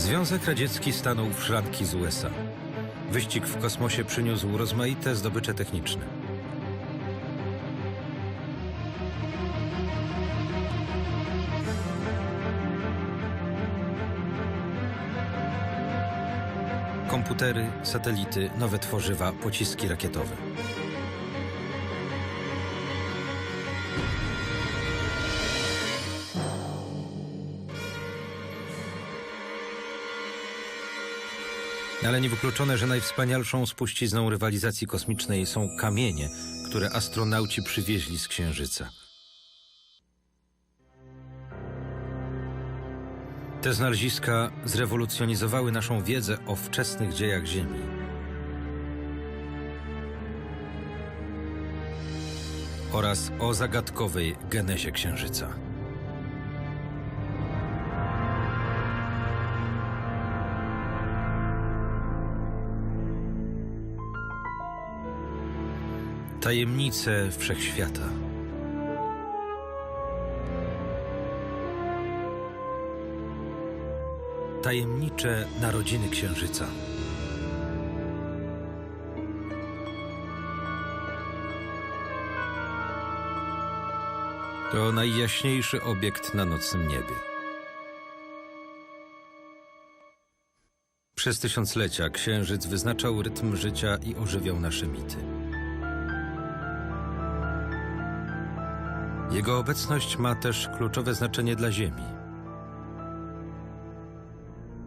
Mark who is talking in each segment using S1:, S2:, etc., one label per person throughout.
S1: Związek Radziecki stanął w szranki z USA. Wyścig w kosmosie przyniósł rozmaite zdobycze techniczne. Komputery, satelity, nowe tworzywa, pociski rakietowe. Ale niewykluczone, że najwspanialszą spuścizną rywalizacji kosmicznej są kamienie, które astronauci przywieźli z Księżyca. Te znaleziska zrewolucjonizowały naszą wiedzę o wczesnych dziejach Ziemi. Oraz o zagadkowej genezie Księżyca. Tajemnice wszechświata. Tajemnicze narodziny Księżyca. To najjaśniejszy obiekt na nocnym niebie. Przez tysiąclecia Księżyc wyznaczał rytm życia i ożywiał nasze mity. Jego obecność ma też kluczowe znaczenie dla Ziemi.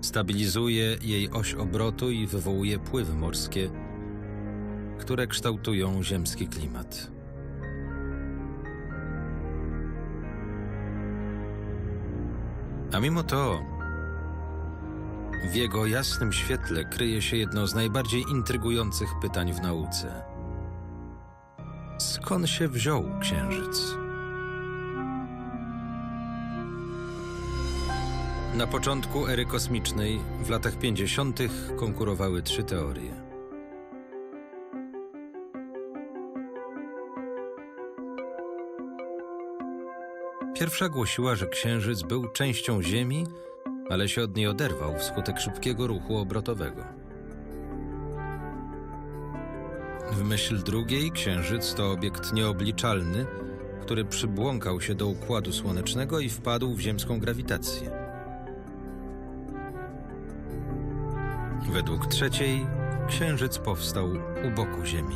S1: Stabilizuje jej oś obrotu i wywołuje pływy morskie, które kształtują ziemski klimat. A mimo to, w jego jasnym świetle kryje się jedno z najbardziej intrygujących pytań w nauce. Skąd się wziął Księżyc? Na początku ery kosmicznej, w latach 50., konkurowały trzy teorie. Pierwsza głosiła, że Księżyc był częścią Ziemi, ale się od niej oderwał wskutek szybkiego ruchu obrotowego. W myśl drugiej, Księżyc to obiekt nieobliczalny, który przybłąkał się do układu słonecznego i wpadł w ziemską grawitację. Według trzeciej, Księżyc powstał u boku Ziemi.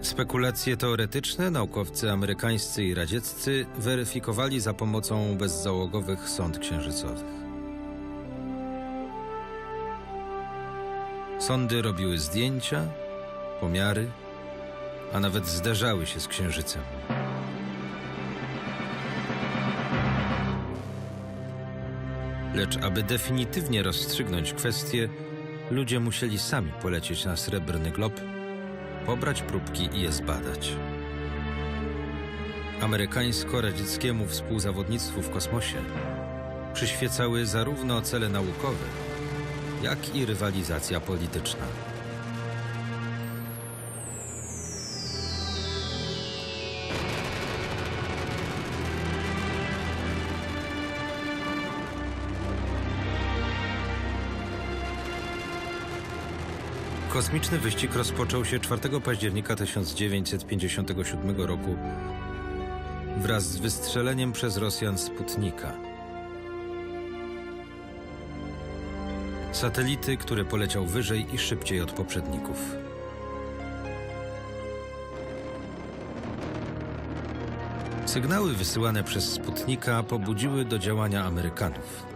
S1: Spekulacje teoretyczne naukowcy amerykańscy i radzieccy weryfikowali za pomocą bezzałogowych sond księżycowych. Sondy robiły zdjęcia, pomiary, a nawet zderzały się z księżycem. Lecz aby definitywnie rozstrzygnąć kwestię, ludzie musieli sami polecieć na srebrny glob, pobrać próbki i je zbadać. Amerykańsko-radzieckiemu współzawodnictwu w kosmosie przyświecały zarówno cele naukowe, jak i rywalizacja polityczna. Kosmiczny wyścig rozpoczął się 4 października 1957 roku wraz z wystrzeleniem przez Rosjan Sputnika. Satelity, który poleciał wyżej i szybciej od poprzedników. Sygnały wysyłane przez Sputnika pobudziły do działania Amerykanów.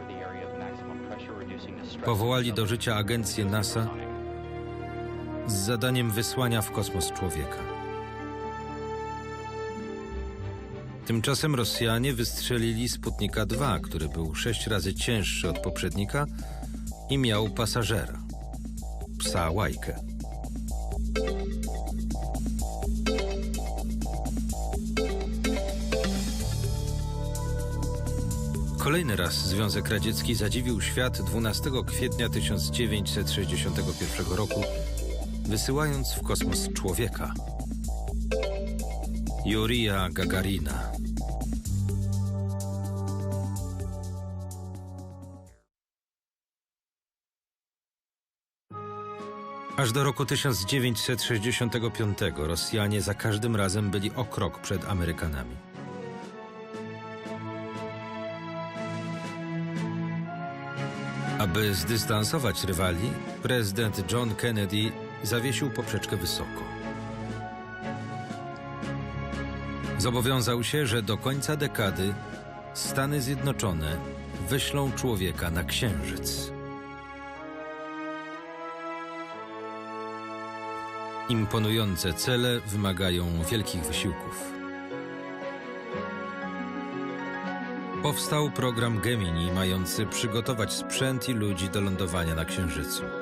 S1: Powołali do życia agencję NASA z zadaniem wysłania w kosmos człowieka. Tymczasem Rosjanie wystrzelili Sputnika 2, który był sześć razy cięższy od poprzednika i miał pasażera psa łajkę. Kolejny raz Związek Radziecki zadziwił świat 12 kwietnia 1961 roku, wysyłając w kosmos człowieka. Jurija Gagarina. Aż do roku 1965 Rosjanie za każdym razem byli o krok przed Amerykanami. Aby zdystansować rywali, prezydent John Kennedy zawiesił poprzeczkę wysoko. Zobowiązał się, że do końca dekady Stany Zjednoczone wyślą człowieka na Księżyc. Imponujące cele wymagają wielkich wysiłków. Powstał program Gemini, mający przygotować sprzęt i ludzi do lądowania na Księżycu.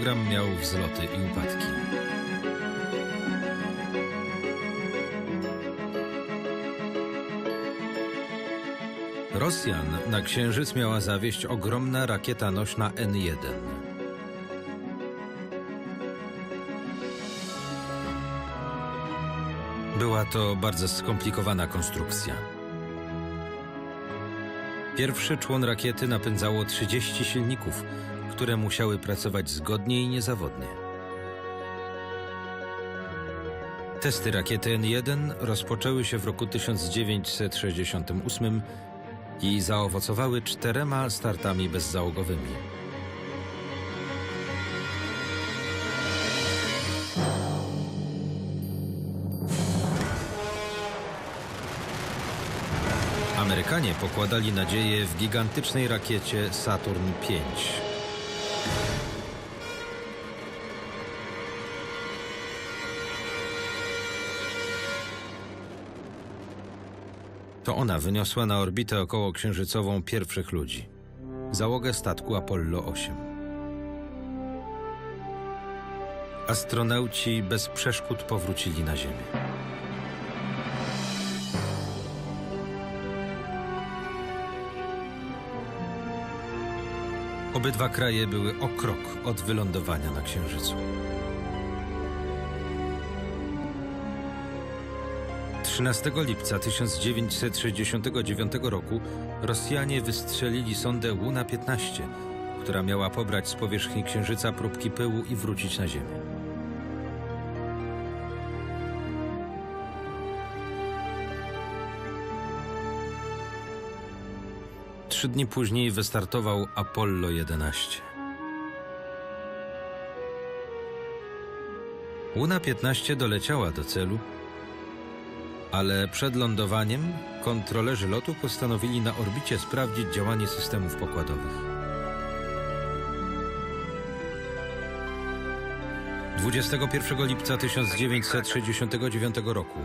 S1: Program miał wzloty i upadki. Rosjan na Księżyc miała zawieść ogromna rakieta nośna N-1. Była to bardzo skomplikowana konstrukcja. Pierwszy człon rakiety napędzało 30 silników, które musiały pracować zgodnie i niezawodnie. Testy rakiety N-1 rozpoczęły się w roku 1968 i zaowocowały czterema startami bezzałogowymi. Amerykanie pokładali nadzieję w gigantycznej rakiecie Saturn V. ona wyniosła na orbitę okołoksiężycową pierwszych ludzi. Załogę statku Apollo 8. Astronauci bez przeszkód powrócili na Ziemię. Obydwa kraje były o krok od wylądowania na Księżycu. 13 lipca 1969 roku Rosjanie wystrzelili sondę Luna-15, która miała pobrać z powierzchni Księżyca próbki pyłu i wrócić na Ziemię. Trzy dni później wystartował Apollo 11. Luna 15 doleciała do celu, ale przed lądowaniem kontrolerzy lotu postanowili na orbicie sprawdzić działanie systemów pokładowych. 21 lipca 1969 roku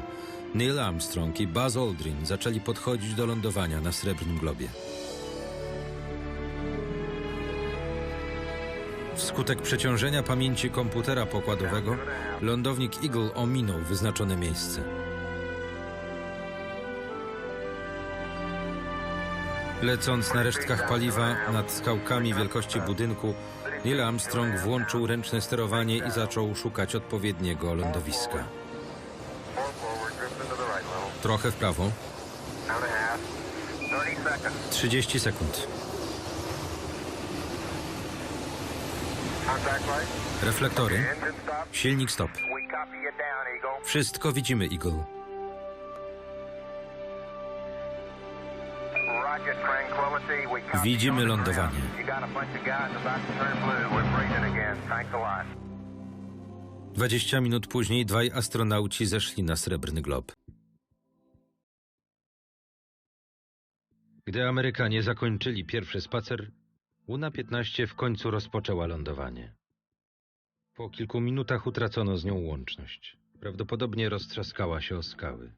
S1: Neil Armstrong i Buzz Aldrin zaczęli podchodzić do lądowania na Srebrnym Globie. Wskutek przeciążenia pamięci komputera pokładowego, lądownik Eagle ominął wyznaczone miejsce. Lecąc na resztkach paliwa nad skałkami wielkości budynku, Neil Armstrong włączył ręczne sterowanie i zaczął szukać odpowiedniego lądowiska. Trochę w prawo.
S2: Count a half. 30 seconds.
S1: 30 sekund. Reflektory. Silnik stop. Wszystko widzimy, Eagle.
S2: A lot.
S1: 20 minut później dwaj astronauci zeszli na srebrny glob. Gdy Amerykanie zakończyli pierwszy spacer, Luna 15 w końcu rozpoczęła lądowanie. Po kilku minutach utracono z nią łączność. Prawdopodobnie roztrzaskała się o skały.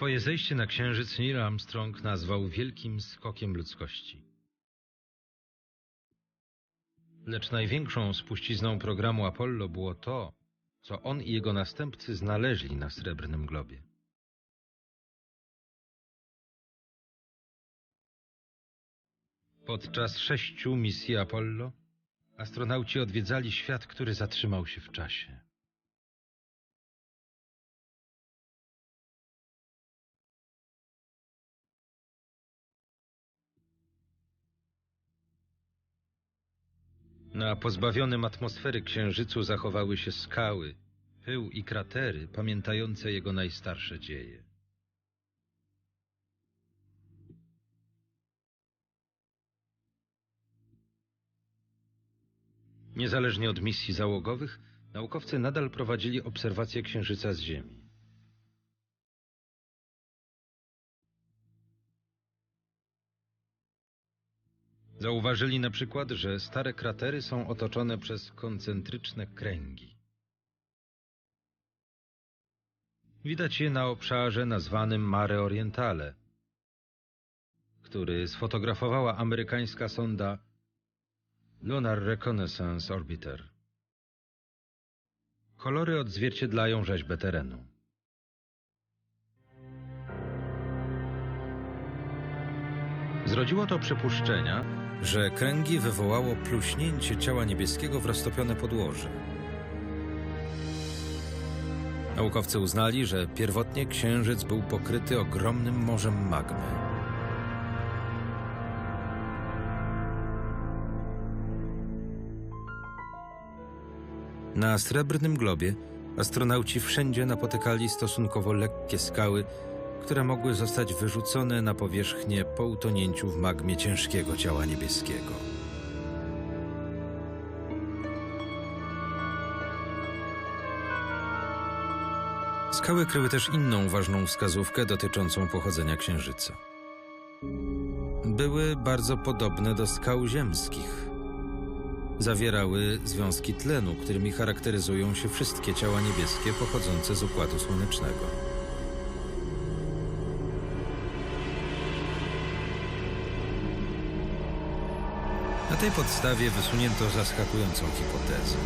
S1: Swoje zejście na Księżyc Neil Armstrong nazwał wielkim skokiem ludzkości. Lecz największą spuścizną programu Apollo było to, co on i jego następcy znaleźli na Srebrnym Globie. Podczas sześciu misji Apollo astronauci odwiedzali świat, który zatrzymał się w czasie. Na pozbawionym atmosfery księżycu zachowały się skały, pył i kratery pamiętające jego najstarsze dzieje. Niezależnie od misji załogowych, naukowcy nadal prowadzili obserwacje księżyca z Ziemi. Zauważyli na przykład, że stare kratery są otoczone przez koncentryczne kręgi. Widać je na obszarze nazwanym Mare Orientale, który sfotografowała amerykańska sonda Lunar Reconnaissance Orbiter. Kolory odzwierciedlają rzeźbę terenu. Zrodziło to przypuszczenia, że kręgi wywołało pluśnięcie ciała niebieskiego w roztopione podłoże. Naukowcy uznali, że pierwotnie księżyc był pokryty ogromnym morzem magmy. Na srebrnym globie astronauci wszędzie napotykali stosunkowo lekkie skały, które mogły zostać wyrzucone na powierzchnię po utonięciu w magmie ciężkiego ciała niebieskiego. Skały kryły też inną ważną wskazówkę dotyczącą pochodzenia Księżyca. Były bardzo podobne do skał ziemskich. Zawierały związki tlenu, którymi charakteryzują się wszystkie ciała niebieskie pochodzące z Układu Słonecznego. Tej podstawie wysunięto zaskakującą hipotezę.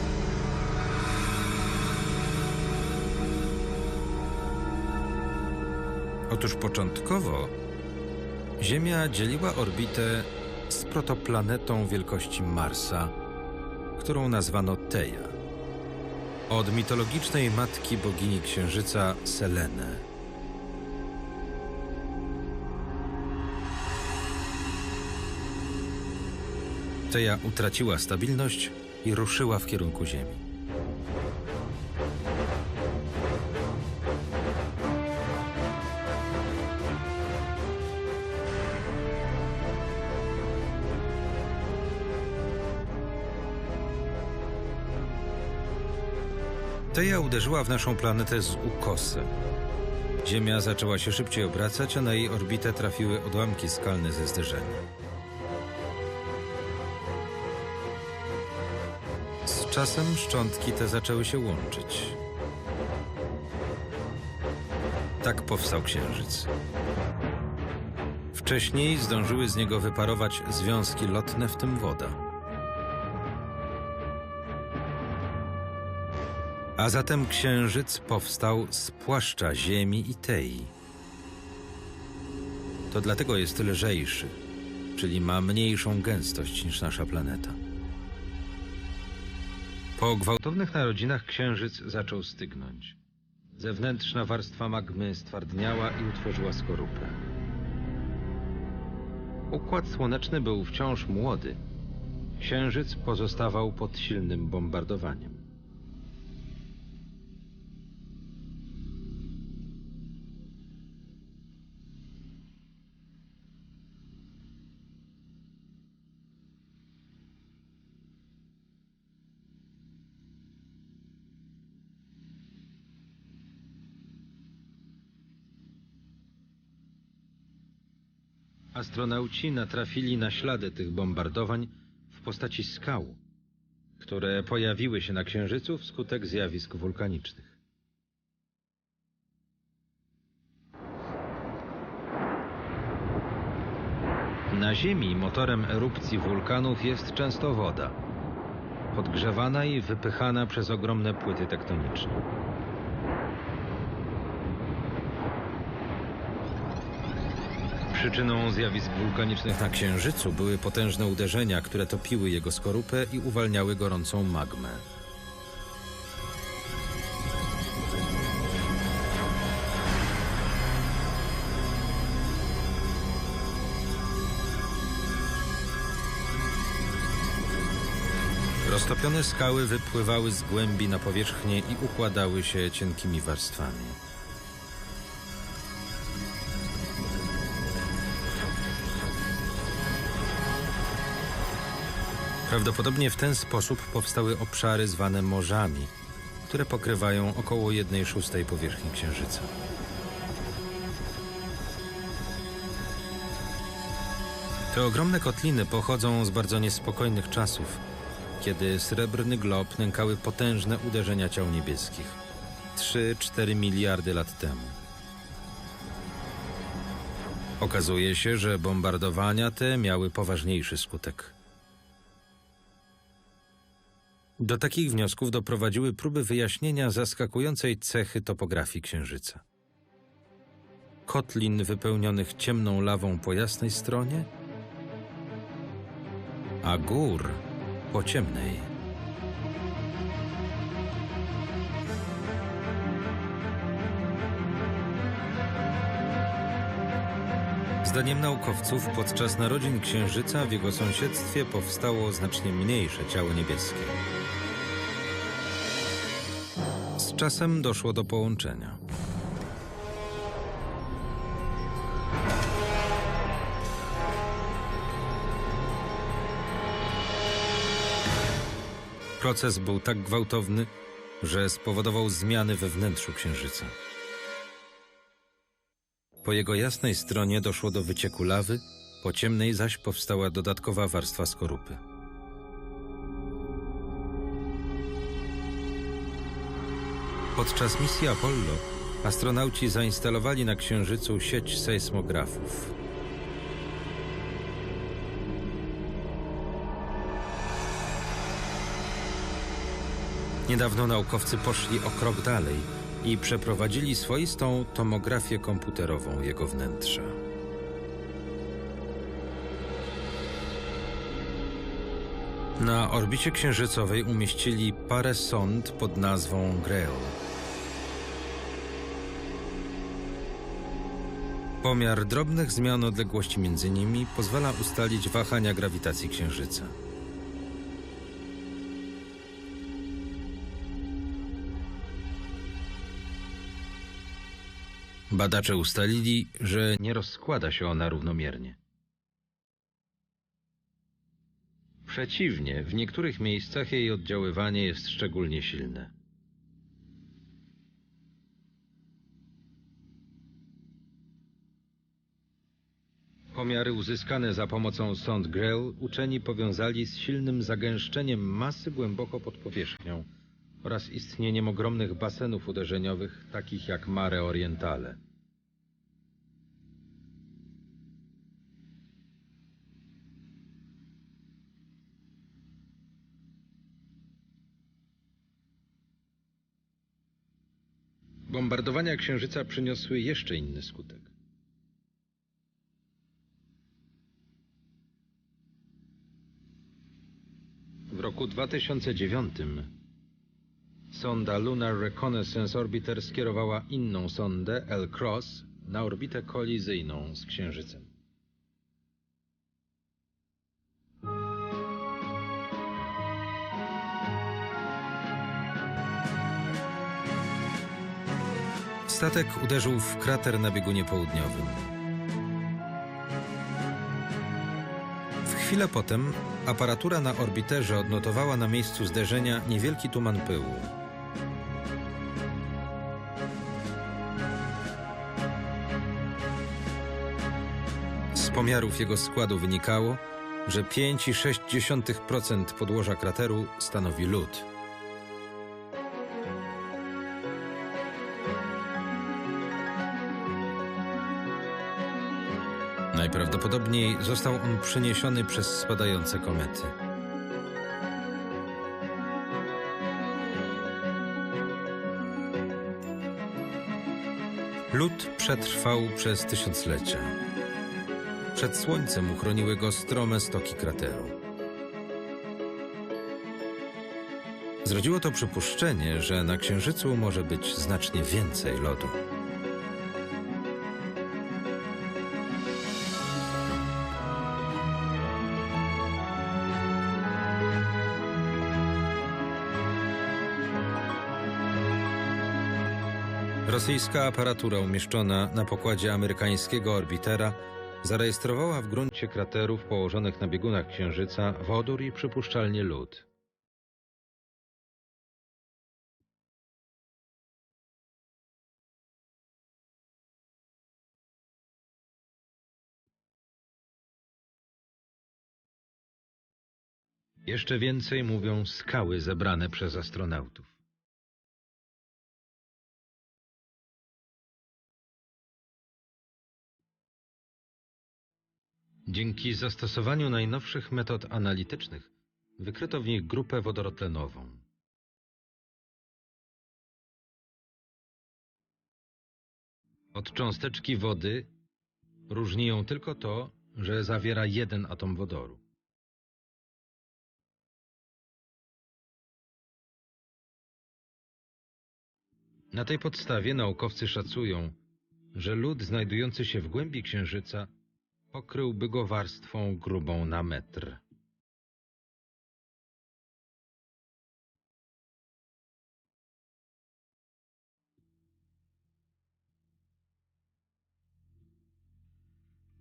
S1: Otóż początkowo Ziemia dzieliła orbitę z protoplanetą wielkości Marsa, którą nazwano Teja, od mitologicznej matki bogini księżyca Selenę. Teja utraciła stabilność i ruszyła w kierunku Ziemi. Teja uderzyła w naszą planetę z ukosem. Ziemia zaczęła się szybciej obracać, a na jej orbitę trafiły odłamki skalne ze zderzenia. Czasem szczątki te zaczęły się łączyć. Tak powstał Księżyc. Wcześniej zdążyły z niego wyparować związki lotne, w tym woda. A zatem Księżyc powstał z płaszcza Ziemi i Tei. To dlatego jest lżejszy, czyli ma mniejszą gęstość niż nasza planeta. Po gwałtownych narodzinach Księżyc zaczął stygnąć. Zewnętrzna warstwa magmy stwardniała i utworzyła skorupę. Układ słoneczny był wciąż młody. Księżyc pozostawał pod silnym bombardowaniem. astronauci natrafili na ślady tych bombardowań w postaci skał, które pojawiły się na Księżycu wskutek zjawisk wulkanicznych. Na Ziemi motorem erupcji wulkanów jest często woda, podgrzewana i wypychana przez ogromne płyty tektoniczne. Przyczyną zjawisk wulkanicznych na Księżycu były potężne uderzenia, które topiły jego skorupę i uwalniały gorącą magmę. Roztopione skały wypływały z głębi na powierzchnię i układały się cienkimi warstwami. Prawdopodobnie w ten sposób powstały obszary zwane morzami, które pokrywają około 1 szóstej powierzchni Księżyca. Te ogromne kotliny pochodzą z bardzo niespokojnych czasów, kiedy srebrny glob nękały potężne uderzenia ciał niebieskich 3-4 miliardy lat temu. Okazuje się, że bombardowania te miały poważniejszy skutek. Do takich wniosków doprowadziły próby wyjaśnienia zaskakującej cechy topografii Księżyca. Kotlin wypełnionych ciemną lawą po jasnej stronie, a gór po ciemnej. Zdaniem naukowców podczas narodzin Księżyca w jego sąsiedztwie powstało znacznie mniejsze ciało niebieskie. Czasem doszło do połączenia. Proces był tak gwałtowny, że spowodował zmiany we wnętrzu Księżyca. Po jego jasnej stronie doszło do wycieku lawy, po ciemnej zaś powstała dodatkowa warstwa skorupy. Podczas misji Apollo astronauci zainstalowali na Księżycu sieć sejsmografów. Niedawno naukowcy poszli o krok dalej i przeprowadzili swoistą tomografię komputerową jego wnętrza. Na orbicie księżycowej umieścili parę sond pod nazwą Grail. Pomiar drobnych zmian odległości między nimi pozwala ustalić wahania grawitacji Księżyca. Badacze ustalili, że nie rozkłada się ona równomiernie. Przeciwnie, w niektórych miejscach jej oddziaływanie jest szczególnie silne. Pomiary uzyskane za pomocą sond Grail uczeni powiązali z silnym zagęszczeniem masy głęboko pod powierzchnią oraz istnieniem ogromnych basenów uderzeniowych, takich jak Mare Orientale. Bombardowania Księżyca przyniosły jeszcze inny skutek. Roku 2009 sonda Lunar Reconnaissance Orbiter skierowała inną sondę L-Cross na orbitę kolizyjną z Księżycem. Statek uderzył w krater na biegunie południowym. Chwilę potem aparatura na orbiterze odnotowała na miejscu zderzenia niewielki tuman pyłu. Z pomiarów jego składu wynikało, że 5,6% podłoża krateru stanowi lód. Najprawdopodobniej został on przeniesiony przez spadające komety. Lód przetrwał przez tysiąclecia. Przed słońcem uchroniły go strome stoki krateru. Zrodziło to przypuszczenie, że na Księżycu może być znacznie więcej lodu. Rosyjska aparatura umieszczona na pokładzie amerykańskiego orbitera zarejestrowała w gruncie kraterów położonych na biegunach Księżyca wodór i przypuszczalnie lód. Jeszcze więcej mówią skały zebrane przez astronautów. Dzięki zastosowaniu najnowszych metod analitycznych wykryto w nich grupę wodorotlenową. Od cząsteczki wody różni ją tylko to, że zawiera jeden atom wodoru. Na tej podstawie naukowcy szacują, że lód znajdujący się w głębi Księżyca pokryłby go warstwą grubą na metr.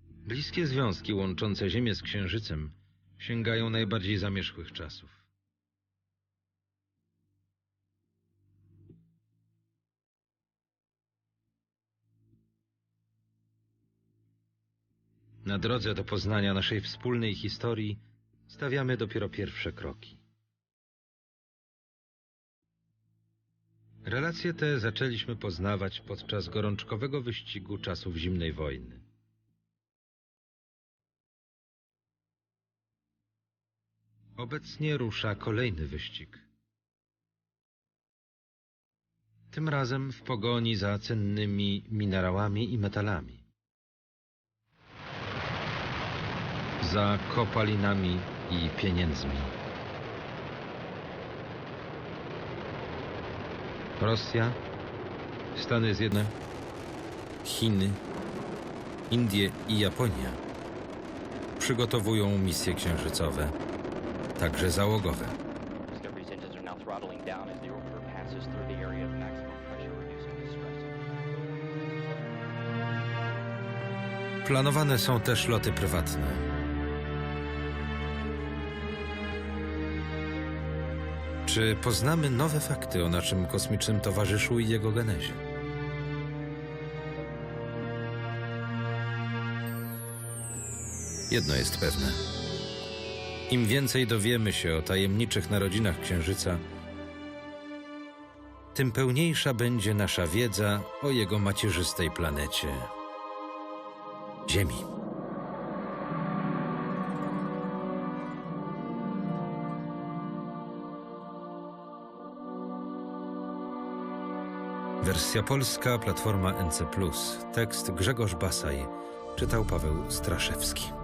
S1: Bliskie związki łączące Ziemię z Księżycem sięgają najbardziej zamierzchłych czasów. Na drodze do poznania naszej wspólnej historii stawiamy dopiero pierwsze kroki. Relacje te zaczęliśmy poznawać podczas gorączkowego wyścigu czasów zimnej wojny. Obecnie rusza kolejny wyścig. Tym razem w pogoni za cennymi minerałami i metalami. Za kopalinami i pieniędzmi. Rosja, Stany Zjednoczone, Chiny, Indie i Japonia przygotowują misje księżycowe, także załogowe. Planowane są też loty prywatne. Czy poznamy nowe fakty o naszym kosmicznym towarzyszu i jego genezie? Jedno jest pewne. Im więcej dowiemy się o tajemniczych narodzinach Księżyca, tym pełniejsza będzie nasza wiedza o jego macierzystej planecie Ziemi. Wersja polska, platforma NC. Tekst Grzegorz Basaj. Czytał Paweł Straszewski.